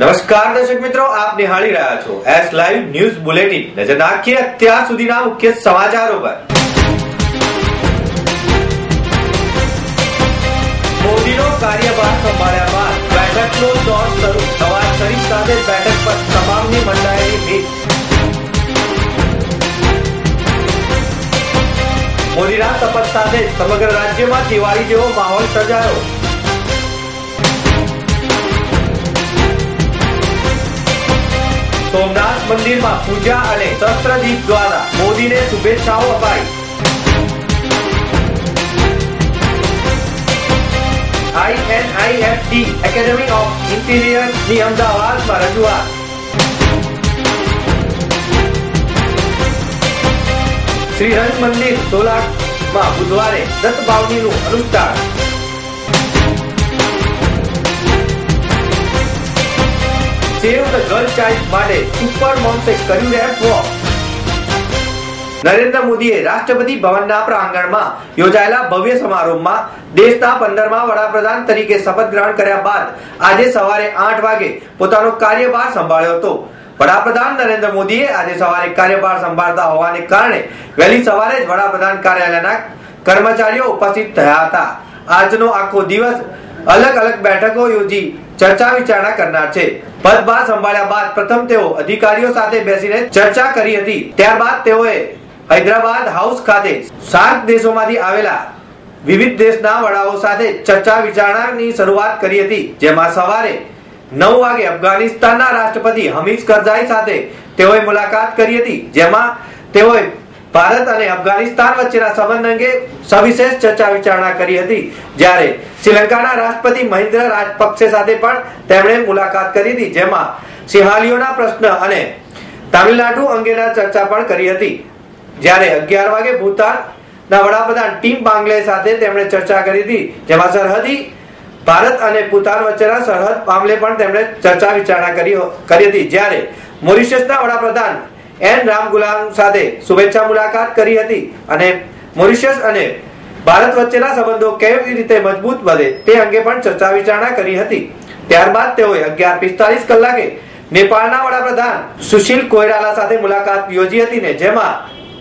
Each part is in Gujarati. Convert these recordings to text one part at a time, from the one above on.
નમસ્કાર દર્શક મિત્રો, આપ નિહાળી રહ્યા છો એસ લાઈવ ન્યૂઝ બુલેટિન નજર નાખીએ અત્યાર સુધીના મુખ્ય સમાચારો પર. મોદીનો કાર્યભાર સંભાળ્યા બાદ બેઠકનો દોર શરૂ. નવાઝ શરીફ સાથે બેઠક પર તમામની મંડાયેલી ભીડ. મોદીના શપથ સાથે સમગ્ર રાજ્યમાં દિવાળી જેવો માહોલ સર્જાયો. સોમનાથ મંદિરમાં પૂજા અને શસ્ત્રદીપ દ્વારા મોદીને શુભેચ્છાઓ અપાઈ. આઈએનઆઈએફટી એકેડેમી ઓફ ઇન્ટિરિયરની અમદાવાદમાં રજૂઆત. શ્રીહંસ મંદિર સોલામાં બુધવારે દત્ત ભાવનીનું અનુષ્ઠાન. સેવ ધ ગર્લ ચાઇલ્ડ માટે સુપર મોમ્સે કર્યું રેમ્પ વોક નરેન્દ્ર મોદીએ રાષ્ટ્રપતિ ભવનના પ્રાંગણમાં યોજાયેલા ભવ્ય સમારોહમાં દેશના પંદરમા વડાપ્રધાન તરીકે શપથ ગ્રહણ કર્યા બાદ આજે સવારે આઠ વાગે પોતાનો કાર્યભાર સંભાળ્યો હતો. વડાપ્રધાન નરેન્દ્ર મોદીએ આજે સવારે કાર્યભાર સંભાળતા હોવાને કારણે વહેલી સવારે જ વડાપ્રધાન કાર્યાલયના કર્મચારીઓ ઉપસ્થિત થયા હતા. આજનો આખો દિવસ અલગ અલગ બેઠકો યોજી ચર્ચા વિચારણા કરનાર છે. પદભાર સંભાળ્યા બાદ પ્રથમ તેઓ અધિકારીઓ સાથે બેસીને ચર્ચા કરી હતી. ત્યારબાદ તેઓએ હૈદરાબાદ હાઉસ ખાતે સાત દેશોમાંથી આવેલા વિવિધ દેશના વડાઓ સાથે ચર્ચા વિચારણાની શરૂઆત કરી હતી, જેમાં સવારે નવ વાગે અફઘાનિસ્તાનના રાષ્ટ્રપતિ હમીદ કરઝાઈ સાથે તેઓએ મુલાકાત કરી હતી, જેમાં તેઓએ ભારત અને અફઘાનિસ્તાન વચ્ચેના સંબંધ અંગે સવિશેષ ચર્ચા વિચારણા કરી હતી. જ્યારે શ્રીલંકાના રાષ્ટ્રપતિ મહિન્દ્ર રાજપક્ષે સાથે પણ તેમણે મુલાકાત કરી હતી, જેમાં સિંહાલીઓના પ્રશ્ન અને તામિલનાડુ અંગેના ચર્ચા પણ કરી હતી. જ્યારે અગિયાર વાગે ભૂતાનના વડાપ્રધાન ટીમ બાંગ્લે સાથે તેમણે ચર્ચા કરી હતી, જેમાં સરહદી ભારત અને ભૂતાન વચ્ચેના સરહદ મામલે પણ તેમણે ચર્ચા વિચારણા કરી કરી હતી. જ્યારે મોરિશિયસના વડાપ્રધાન એન રામગુલામ સાથે શુભેચ્છા મુલાકાત કરી હતી અને મોરિશિયસ અને ભારત વચ્ચેના સંબંધો કેવી રીતે મજબૂત બને તે અંગે પણ ચર્ચા વિચારણા કરી હતી. ત્યારબાદ તેઓએ અગિયાર પિસ્તાલીસ કલાકે નેપાળના વડાપ્રધાન સુશીલ કોયરાલા સાથે મુલાકાત યોજી હતી ને જેમાં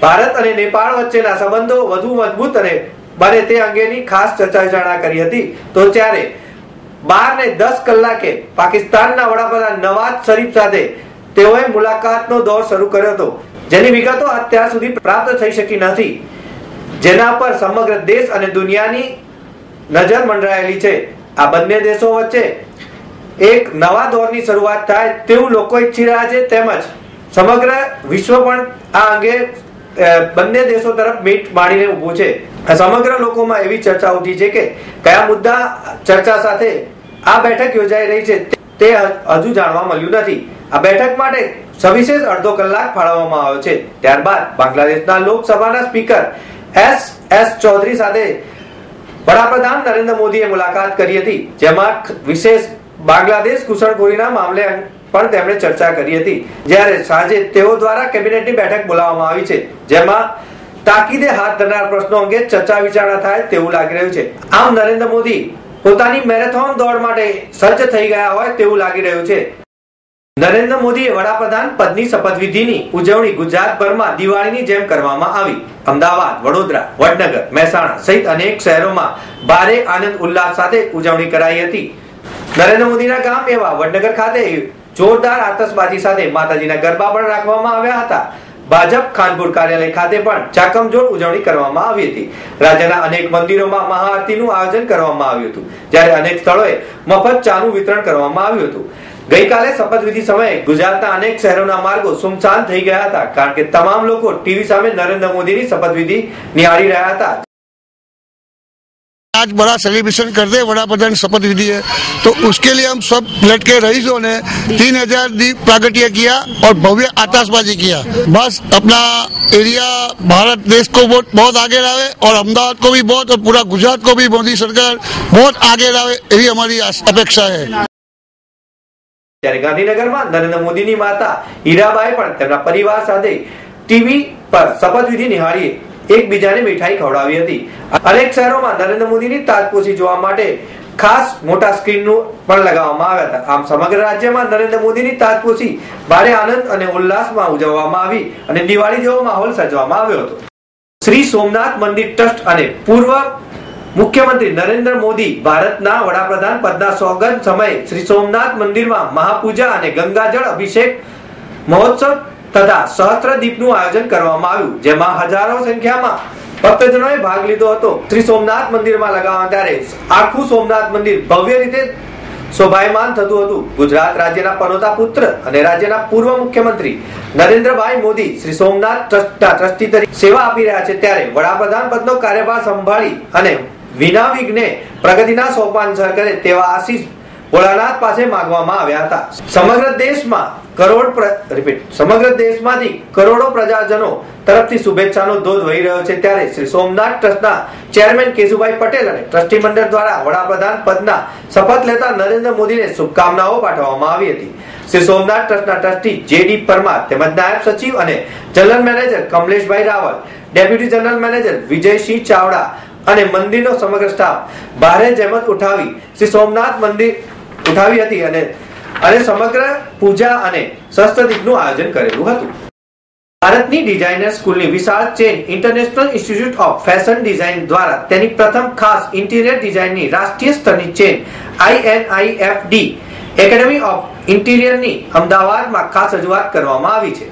ભારત અને નેપાળ વચ્ચેના સંબંધો વધુ મજબૂત અને બને તે અંગેની ખાસ ચર્ચા વિચારણા કરી હતી. તો ત્યારે બાર ને દસ કલાકે પાકિસ્તાનના વડાપ્રધાન નવાઝ શરીફ સાથે તેઓએ મુલાકાતનો દોર શરૂ કર્યો હતો. જેની વિગતો અત્યાર સુધી પ્રાપ્ત થઈ શકી નથી. જેના પર સમગ્ર દેશ અને દુનિયાની નજર મંડરાયેલી છે. આ બંને દેશો વચ્ચે એક નવા દોરની શરૂઆત થાય તેવું લોકો ઈચ્છી રહ્યા છે. તેમજ સમગ્ર વિશ્વ પણ આ અંગે બંને દેશો તરફ મીટ માડીને ઊભું છે. સમગ્ર લોકોમાં એવી ચર્ચા ઉઠી છે કે કયા મુદ્દા ચર્ચા સાથે આ બેઠક યોજાઈ રહી છે તે હજુ જાણવા મળ્યું નથી. આ બેઠક માટે સવિશેષ અડધો કલાક ફાળવવામાં આવ્યો છે. ત્યારબાદ બાંગ્લાદેશના લોકસભાના સ્પીકર એસ એસ ચૌધરી સાથે વડાપ્રધાન નરેન્દ્ર મોદીએ મુલાકાત કરી હતી, જેમાં વિશેષ બાંગ્લાદેશ ઘૂસણખોરીના મામલે પણ તેમણે ચર્ચા કરી હતી. જ્યારે સાંજે તેઓ દ્વારા કેબિનેટની બેઠક બોલાવવામાં આવી છે, જેમાં તાકીદે હાથ ધરનાર પ્રશ્નો અંગે ચર્ચા વિચારણા થાય તેવું લાગી રહ્યું છે. આમ નરેન્દ્ર મોદી પોતાની મેરેથોન દોડ માટે સજ્જ થઈ ગયા હોય તેવું લાગી રહ્યું છે. નરેન્દ્ર મોદીએ વડાપ્રધાન પદની શપથવિધિની ઉજવણી ગુજરાતભરમાં દિવાળીની જેમ કરવામાં આવી. અમદાવાદ, વડોદરા, વડનગર, મહેસાણા સહિત અનેક શહેરોમાં ભારે આનંદ ઉલ્લાસ સાથે ઉજવણી કરાઈ હતી. નરેન્દ્ર મોદીના ગામ એવા વડનગર ખાતે જોરદાર આતશબાજી સાથે માતાજીના ગરબા પણ રાખવામાં આવ્યા હતા. ભાજપ ખાનપુર કાર્યાલય ખાતે પણ ચાકમજોડ ઉજવણી કરવામાં આવી હતી. રાજ્યના અનેક મંદિરોમાં મહાઆરતીનું આયોજન કરવામાં આવ્યું હતું, જ્યારે અનેક સ્થળોએ મફત ચાનું વિતરણ કરવામાં આવ્યું હતું. ગઈકાલે શપથવિધિ સમયે ગુજરાતના અનેક શહેરોના માર્ગો સુમસાન થઈ ગયા હતા કારણ કે તમામ લોકો ટીવી સામે નરેન્દ્ર મોદીની શપથવિધિ નિહાળી રહ્યા હતા आज बड़ा सेलिब्रेशन करते हैं बड़ा प्रधान शपथ विधि है तो उसके लिए हम सब ब्लड के रईसों ने तीन हजार दीप प्रागट्य किया और भव्य आताशबाजी किया बस अपना एरिया भारत देश को बहुत बहुत आगे लावे और अहमदाबाद को भी बहुत और पूरा गुजरात को भी मोदी सरकार बहुत आगे लावे એવી અમારી અપેક્ષા છે ત્યારે ગાંધીનગરમાં નરેન્દ્ર મોદીની માતા હીરાબાઈ પણ તેમના પરિવાર સાથે ટીવી પર શપથવિધિ નિહાળી એકબીજાને મીઠાઈ ખવડાવી હતી. અનેક શહેરોમાં નરેન્દ્ર મોદીની તાજપોશી જોવા માટે ખાસ મોટા સ્ક્રીનનું પણ લગાવવામાં આવ્યા હતા. આમ સમગ્ર રાજ્યમાં નરેન્દ્ર મોદીની તાજપોશી ભારે આનંદ અને ઉલ્લાસમાં ઉજવવામાં આવી અને દિવાળી જેવો માહોલ સર્જવામાં આવ્યો હતો. શ્રી સોમનાથ મંદિર ટ્રસ્ટ અને પૂર્વ મુખ્યમંત્રી નરેન્દ્ર મોદી ભારતના વડાપ્રધાન પદના સોગંદ સમયે શ્રી સોમનાથ મંદિરમાં મહાપૂજા અને ગંગાજળ અભિષેક મહોત્સવ તથા સહસ્ત્ર દીપનું આયોજન કરવામાં આવ્યું, જેમાં હજારો સંખ્યામાં ભક્તજનોએ ભાગ લીધો હતો. શ્રી સોમનાથ મંદિરમાં લગાવવા ત્યારે આખું સોમનાથ મંદિર ભવ્ય રીતે શોભાયમાન થતું હતું. ગુજરાત રાજ્યના પનોતા પુત્ર અને રાજ્યના પૂર્વ મુખ્યમંત્રી નરેન્દ્રભાઈ મોદી શ્રી સોમનાથ ટ્રસ્ટના ટ્રસ્ટી તરીકે સેવા આપી રહ્યા છે. ત્યારે વડાપ્રધાન પદનો કાર્યભાર સંભાળી અને વિના વિઘ્ને પ્રગતિના સોપાન સર કરે તેવા આશીષ ભોળાનાથ પાસે માંગવામાં આવ્યા હતા. સમગ્ર દેશમાં કરોડ રિપીટ સમગ્ર દેશમાંથી કરોડો પ્રજાજનો તરફથી શુભેચ્છાનો ધોધ વહી રહ્યો છે. ત્યારે શ્રી સોમનાથ ટ્રસ્ટના ચેરમેન કેશુભાઈ પટેલ અને ટ્રસ્ટી મંડળ દ્વારા વડાપ્રધાન પદના શપથ લેતા નરેન્દ્ર મોદીને શુભકામનાઓ પાઠવવામાં આવી હતી. શ્રી સોમનાથ ટ્રસ્ટના ટ્રસ્ટી જેડી પરમાર, તેમજ નાયબ સચિવ અને general manager Kamleshbhai Raval, deputy general manager Vijaysinh Chavda અને મંદિરનો સમગ્ર સ્ટાફ ભારે જહેમત ઉઠાવી, શ્રી સોમનાથ મંદિર ઉઠાવી હતી અને અને સમગ્ર પૂજા અને શસ્ત્રદીપનું આયોજન કરેલું હતું. ભારતની ડિઝાઇનર સ્કૂલની વિશાળ chain international institute of fashion design દ્વારા તેની પ્રથમ ખાસ ઇન્ટિરિયર ડિઝાઇનની રાષ્ટ્રીય સ્તરની ચેન આઈએનઆઈએફડી એકેડેમી ઓફ ઇન્ટિરિયરની અમદાવાદમાં ખાસ રજૂઆત કરવામાં આવી છે.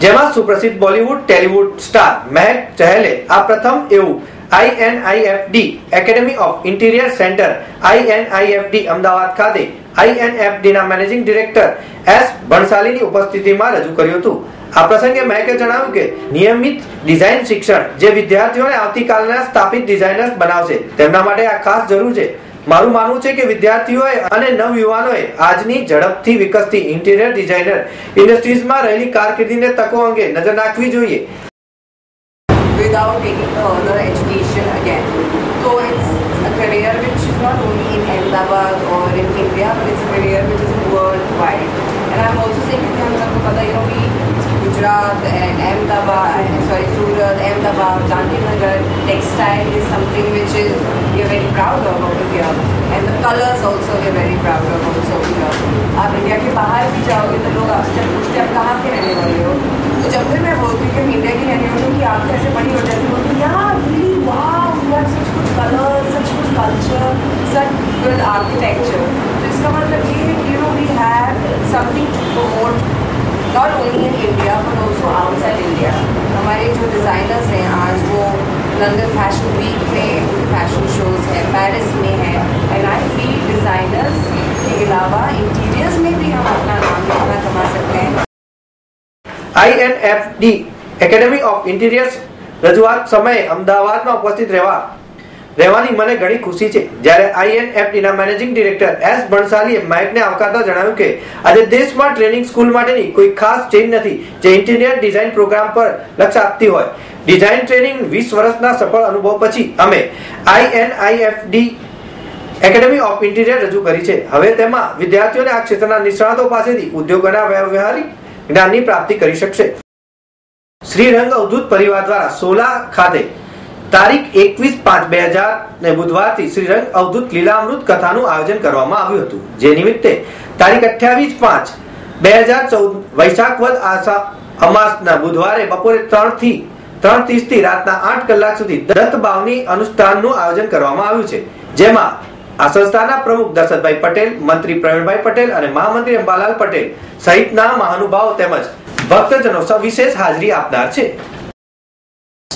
જેમાં સુપ્રસિદ્ધ બોલિવૂડ, ટેલિવૂડ સ્ટાર મહેક ચહેલે આ પ્રથમ એવું INIFD academy of interior centre INIFD Ahmedabad ખાતે આઈએનએફડી ના મેનેજિંગ ડિરેક્ટર એસ ભણસાલીની ઉપસ્થિતિમાં રજૂ કર્યું હતું. આ પ્રસંગે મહેકે જણાવ્યું કે નિયમિત ડિઝાઇન શિક્ષણ જે વિદ્યાર્થીઓને આવતીકાલના સ્થાપિત ડિઝાઇનર્સ બનાવશે, તેમના માટે આ ખાસ જરૂર છે. મારું માનવું છે કે વિદ્યાર્થીઓએ અને નવયુવાનોએ આજની ઝડપથી વિકસતી ઇન્ટિરિયર ડિઝાઇનર ઇન્ડસ્ટ્રીઝમાં રહેલી કારકિર્દીને તકો અંગે નજર નાખવી જોઈએ. without taking further education again. So it's a career which is not only in Ahmedabad or in India, but it's a career which is worldwide. And I'm also saying कि हम सबको पता you know we Gujarat and Ahmedabad, sorry Surat, Ahmedabad, Gandhinagar, textile is something which is we are very proud of over here. And the colors also we are very proud of also here. आप इंडिया के बाहर भी जाओगे तो लोग आपसे जब पूछते हैं आप कहाँ के रहने वाले हो तो जब भी मैं बोलती हूँ मीडिया की रहने वाली कि आप कैसे बड़ी हो में बोलती यार रियली वाह सच कुछ कलर सच कुछ कल्चर सच गुड आर्किटेक्चर तो इसका मतलब ये है कि you know we have something to promote not only in India but also outside India हमारे जो डिज़ाइनर्स हैं आज वो लंदन फ़ैशन वीक में फ़ैशन शोज़ हैं पेरिस में हैं एंड आई फील डिज़ाइनर्स के अलावा इंटीरियर्स में भी हम अपना नाम लिखना कमा सकते हैं। આઈએનએફડી એકેડેમી ઓફ ઇન્ટિરિયર્સ રજૂઆત સમયે અમદાવાદમાં ઉપસ્થિત રહેવા. રહેવાની મને ઘણી ખુશી છે. જ્યારે આઈએનએફડીના મેનેજિંગ ડિરેક્ટર એસ ભણસાલીએ માઇકને આવકારતા જણાવ્યું કે, આજે દેશમાં ટ્રેનિંગ સ્કૂલ માટેની કોઈ ખાસ ચેન નથી જે ઇન્ટિરિયર ડિઝાઇન પ્રોગ્રામ પર લક્ષ્ય આપતી હોય. ડિઝાઇન ટ્રેનિંગ વીસ વર્ષના સફળ અનુભવ પછી અમે આઈએનઆઈએફડી એકેડમી ઓફ ઇન્ટિરિયર રજૂ કરી છે. હવે તેમાં વિદ્યાર્થીઓને આ ક્ષેત્રના નિષ્ણાતો પાસેથી ઉદ્યોગોના વ્યવહારિક જ્ઞાનની પ્રાપ્તિ કરી શકશે. શ્રીરંગ અવધૂત પરિવાર દ્વારા સોલા ખાતે તારીખ એકવીસ પાંચ બે હજાર ને બુધવારથી શ્રીરંગ અવધૂત લીલામૃત કથાનું આયોજન કરવામાં આવ્યું હતું. જે નિમિત્તે તારીખ અઠ્યાવીસ પાંચ બે હજાર ચૌદ વૈશાખ વદ આશા અમાસના બુધવારે બપોરે ત્રણથી ત્રણ ત્રીસથી રાતના આઠ કલાક સુધી દત્ત ભાવની અનુષ્ઠાનનું આયોજન કરવામાં આવ્યું છે. જેમાં આ સંસ્થાના પ્રમુખ દશરથભાઈ પટેલ, મંત્રી પ્રવીણભાઈ પટેલ અને મહામંત્રી અંબાલાલ પટેલ સહિતના મહાનુભાવો તેમજ ભક્તજનો સવિશેષ હાજરી આપનાર છે.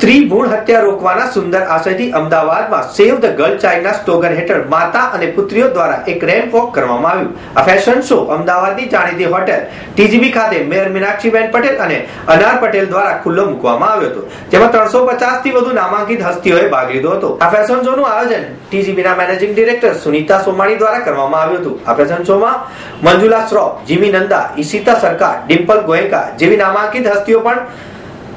સ્ત્રી ભૂણ હત્યા રોકવાના સુંદર આશયથી અમદાવાદમાં સેવ ધ ગર્લ ચાઇના સ્લોગન હેઠળ માતા અને પુત્રીઓ દ્વારા એક રેમ્પ વોક કરવામાં આવ્યું. આ ફેશન શો અમદાવાદની જાણીતી હોટેલ ટીજીબી ખાતે મેયર મીનાક્ષીબેન પટેલ અને અનાર પટેલ દ્વારા ખુલ્લો મૂકવામાં આવ્યો હતો, જેમાં ત્રણસો થી વધુ નામાંકિત હસ્તીઓએ ભાગ લીધો હતો. આ ફેશન શોનું આયોજન ટીજીબીના મેનેજિંગ ડિરેક્ટર સુનીતા સોમાણી દ્વારા કરવામાં આવ્યું હતું. આ ફેશન શોમાં મંજુલા શ્રોફ, જીમી નંદા, ઈશિતા સરકાર, ડિમ્પલ ગોયકા જેવી નામાંકિત હસ્તીઓ પણ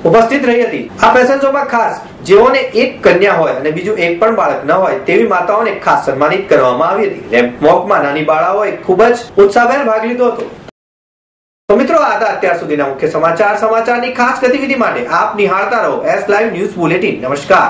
ઉપસ્થિત રહી હતી. આ પ્રસંગોમાં ખાસ જેઓને એક કન્યા હોય અને બીજું એક પણ બાળક ન હોય તેવી માતાઓને ખાસ સન્માનિત કરવામાં આવી હતી. રેમ્પ વોકમાં નાની બાળાઓએ ખૂબ જ ઉત્સાહભેર ભાગ લીધો હતો. તો મિત્રો, આ હતા અત્યાર સુધીના મુખ્ય સમાચાર. સમાચારની ખાસ ગતિવિધિ માટે આપ નિહાળતા રહો. એસ લાઈવ ન્યૂઝ બુલેટિન નમસ્કાર.